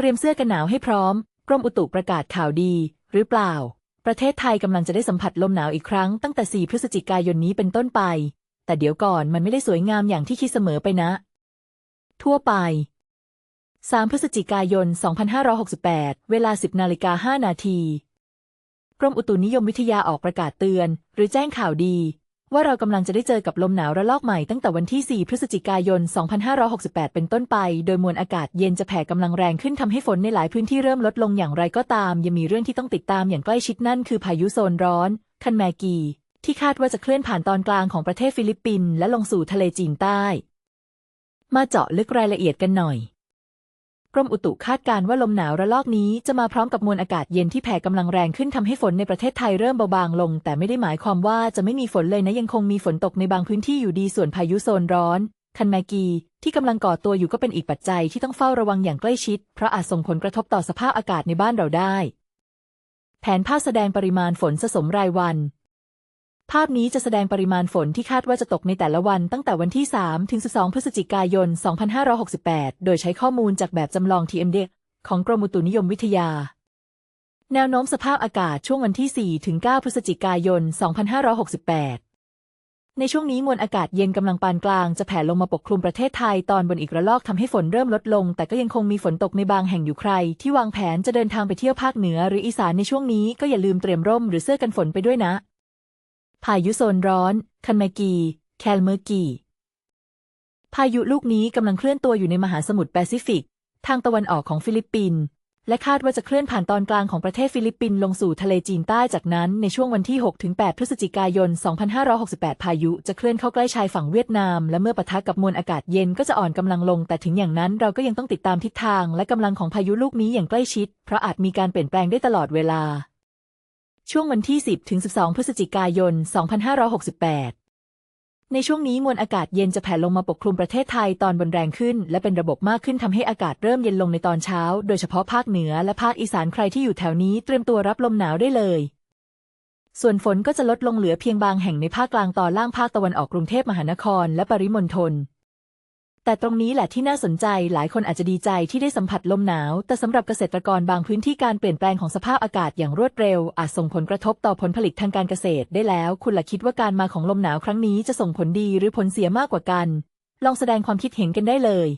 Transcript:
เตรียมเสื้อกันหนาวให้พร้อม กรมอุตุประกาศข่าวดี หรือเปล่า ประเทศไทยกำลังจะได้สัมผัสลมหนาวอีกครั้งตั้งแต่ 4 พฤศจิกายนนี้เป็นต้นไป แต่เดี๋ยวก่อนมันไม่ได้สวยงามอย่างที่คิดเสมอไปนะ ทั่วไป 3 พฤศจิกายน 2568 เวลา 10นาฬิกา5นาทีกรมอุตุนิยมวิทยาออกประกาศเตือน หรือแจ้งข่าวดี ว่าเรากำลังจะได้เจอกับลมหนาวระลอกใหม่ตั้งแต่วันที่ 4 พฤศจิกายน 2568 เป็นต้นไป โดยมวลอากาศเย็นจะแผ่กำลังแรงขึ้นทำให้ฝนในหลายพื้นที่เริ่มลดลงอย่างไรก็ตาม ยังมีเรื่องที่ต้องติดตามอย่างใกล้ชิดนั่นคือพายุโซนร้อน คันแมกี ที่คาดว่าจะเคลื่อนผ่านตอนกลางของประเทศฟิลิปปินส์และลงสู่ทะเลจีนใต้ มาเจาะลึกรายละเอียดกันหน่อย รมอุตุคาดการณ์ว่าลมหนาวระลอกนี้จะมาพร้อมกับมวลอากาศเย็นที่แผ่กำลังแรงขึ้นทำให้ฝนในประเทศไทยเริ่มเบาบางลง แต่ไม่ได้หมายความว่าจะไม่มีฝนเลยนะยังคงมีฝนตกในบางพื้นที่อยู่ดีส่วนพายุโซนร้อน คันแมกี ที่กำลังก่อตัวอยู่ก็เป็นอีกปัจจัยที่ต้องเฝ้าระวังอย่างใกล้ชิด เพราะอาจส่งผลกระทบต่อสภาพอากาศในบ้านเราได้ แผนภาพแสดงปริมาณฝนสะสมรายวัน ภาพนี้จะแสดงปริมาณฝนที่คาดว่าจะตกในแต่ละวันตั้งแต่วันที่ 3 ถึง 12 พฤศจิกายน 2568 โดยใช้ข้อมูลจากแบบจำลอง TMD ของกรมอุตุนิยมวิทยา แนวโน้มสภาพอากาศช่วงวันที่ 4 ถึง 9 พฤศจิกายน 2568 ในช่วงนี้มวลอากาศเย็นกำลังปานกลางจะแผ่ลงมาปกคลุมประเทศไทยตอนบนอีกระลอกทำให้ฝนเริ่มลดลง แต่ก็ยังคงมีฝนตกในบางแห่งอยู่ใคร ที่วางแผนจะเดินทางไปเที่ยวภาคเหนือ หรืออีสานในช่วงนี้ก็อย่าลืมเตรียมร่มหรือเสื้อกันฝนไปด้วยนะ พายุโซนร้อน คันแมกี แคลเมอร์กี พายุลูกนี้กำลังเคลื่อนตัวอยู่ในมหาสมุทรแปซิฟิก ทางตะวันออกของฟิลิปปินส์และคาดว่าจะเคลื่อนผ่านตอนกลางของประเทศฟิลิปปินส์ลงสู่ทะเลจีนใต้จากนั้นในช่วงวันที่ 6-8 พฤศจิกายน 2568 พายุจะเคลื่อนเข้าใกล้ชายฝั่งเวียดนาม และเมื่อปะทะกับมวลอากาศเย็นก็จะอ่อนกำลังลง แต่ถึงอย่างนั้นเราก็ยังต้องติดตามทิศทางและกำลังของพายุลูกนี้อย่างใกล้ชิด เพราะอาจมีการเปลี่ยนแปลงได้ตลอดเวลา ช่วงวันที่ 10 ถึง 12 พฤศจิกายน 2568 ในช่วงนี้มวลอากาศเย็นจะแผ่ลงมาปกคลุมประเทศไทยตอนบนแรงขึ้น และเป็นระบบมากขึ้นทำให้อากาศเริ่มเย็นลงในตอนเช้า โดยเฉพาะภาคเหนือและภาคอีสานใครที่อยู่แถวนี้เตรียมตัวรับลมหนาวได้เลย ส่วนฝนก็จะลดลงเหลือเพียงบางแห่งในภาคกลางตอนล่างภาคตะวันออกกรุงเทพมหานคร และปริมณฑล แต่ตรงนี้แหละที่น่าสนใจหลายคนอาจจะดีใจที่ได้สัมผัสลมหนาว แต่สำหรับเกษตรกรบางพื้นที่การเปลี่ยนแปลงของสภาพอากาศอย่างรวดเร็ว อาจส่งผลกระทบต่อผลผลิตทางการเกษตรได้แล้ว คุณล่ะคิดว่าการมาของลมหนาวครั้งนี้จะส่งผลดีหรือผลเสียมากกว่ากัน ลองแสดงความคิดเห็นกันได้เลย